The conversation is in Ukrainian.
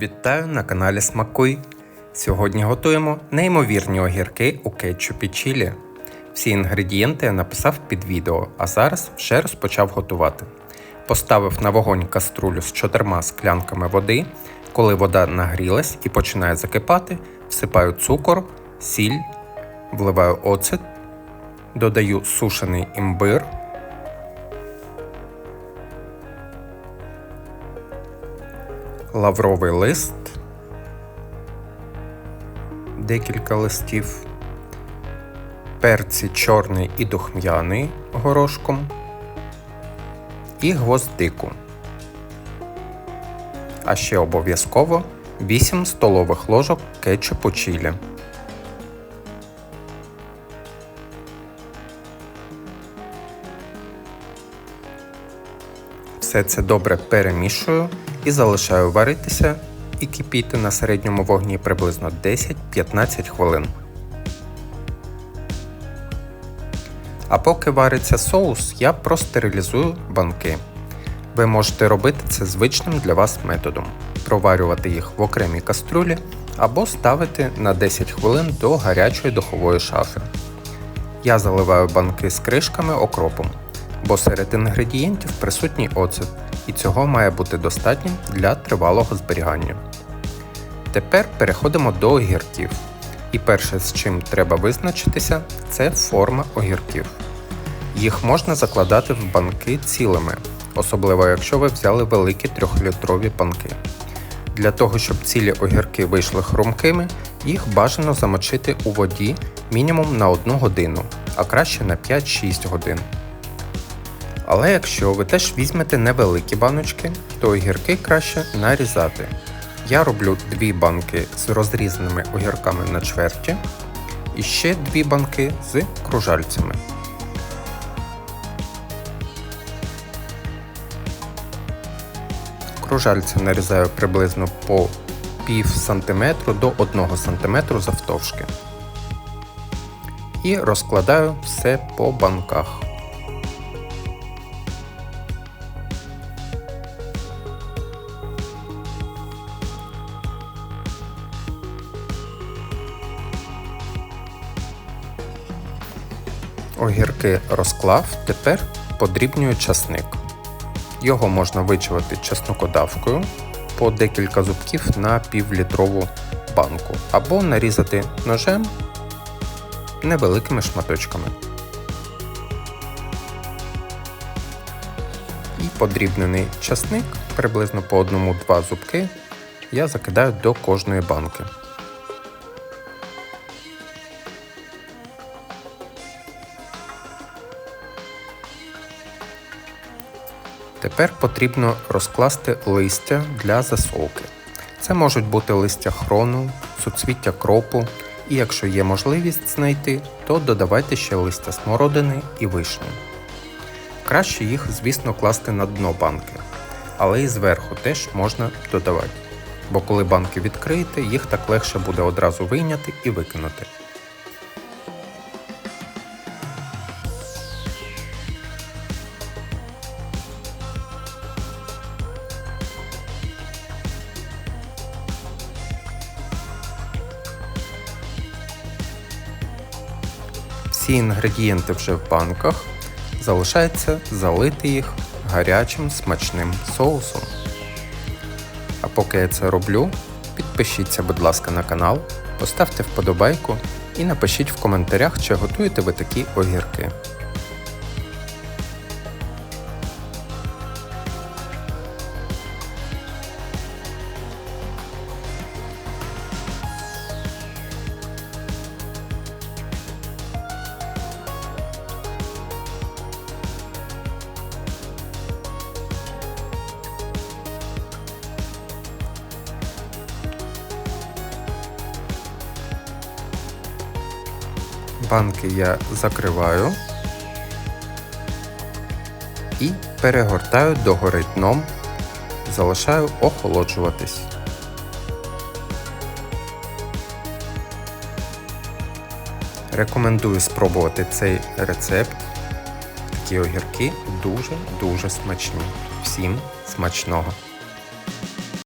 Вітаю на каналі Смакуй. Сьогодні готуємо неймовірні огірки у кетчупі чілі. Всі інгредієнти я написав під відео, а зараз вже розпочав готувати. Поставив на вогонь каструлю з чотирма склянками води. Коли вода нагрілась і починає закипати, всипаю цукор, сіль, вливаю оцет, додаю сушений імбир. Лавровий лист, декілька листів, перці чорний і духм'яний горошком і гвоздику. А ще обов'язково 8 столових ложок кетчупу чілі. Все це добре перемішую і залишаю варитися і кипіти на середньому вогні приблизно 10-15 хвилин. А поки вариться соус, я простерилізую банки. Ви можете робити це звичним для вас методом, проварювати їх в окремій каструлі або ставити на 10 хвилин до гарячої духової шафи. Я заливаю банки з кришками окропом, бо серед інгредієнтів присутній оцет, і цього має бути достатньо для тривалого зберігання. Тепер переходимо до огірків. І перше, з чим треба визначитися, це форма огірків. Їх можна закладати в банки цілими, особливо якщо ви взяли великі 3-літрові банки. Для того, щоб цілі огірки вийшли хрумкими, їх бажано замочити у воді мінімум на 1 годину, а краще на 5-6 годин. Але якщо ви теж візьмете невеликі баночки, то огірки краще нарізати. Я роблю дві банки з розрізаними огірками на чверті і ще дві банки з кружальцями. Кружальця нарізаю приблизно по пів сантиметру до 1 см завтовшки. І розкладаю все по банках. Огірки розклав, тепер подрібнюю часник. Його можна вичавити чеснокодавкою по декілька зубків на півлітрову банку, або нарізати ножем невеликими шматочками. І подрібнений часник приблизно по 1-2 зубки я закидаю до кожної банки. Тепер потрібно розкласти листя для засолки. Це можуть бути листя хрону, суцвіття кропу, і якщо є можливість знайти, то додавайте ще листя смородини і вишні. Краще їх, звісно, класти на дно банки, але і зверху теж можна додавати, бо коли банки відкриєте, їх так легше буде одразу вийняти і викинути. Всі інгредієнти вже в банках. Залишається залити їх гарячим смачним соусом. А поки я це роблю, підпишіться, будь ласка, на канал, поставте вподобайку і напишіть в коментарях, чи готуєте ви такі огірки. Банки я закриваю і перегортаю догори дном, залишаю охолоджуватись. Рекомендую спробувати цей рецепт. Такі огірки дуже-дуже смачні. Всім смачного!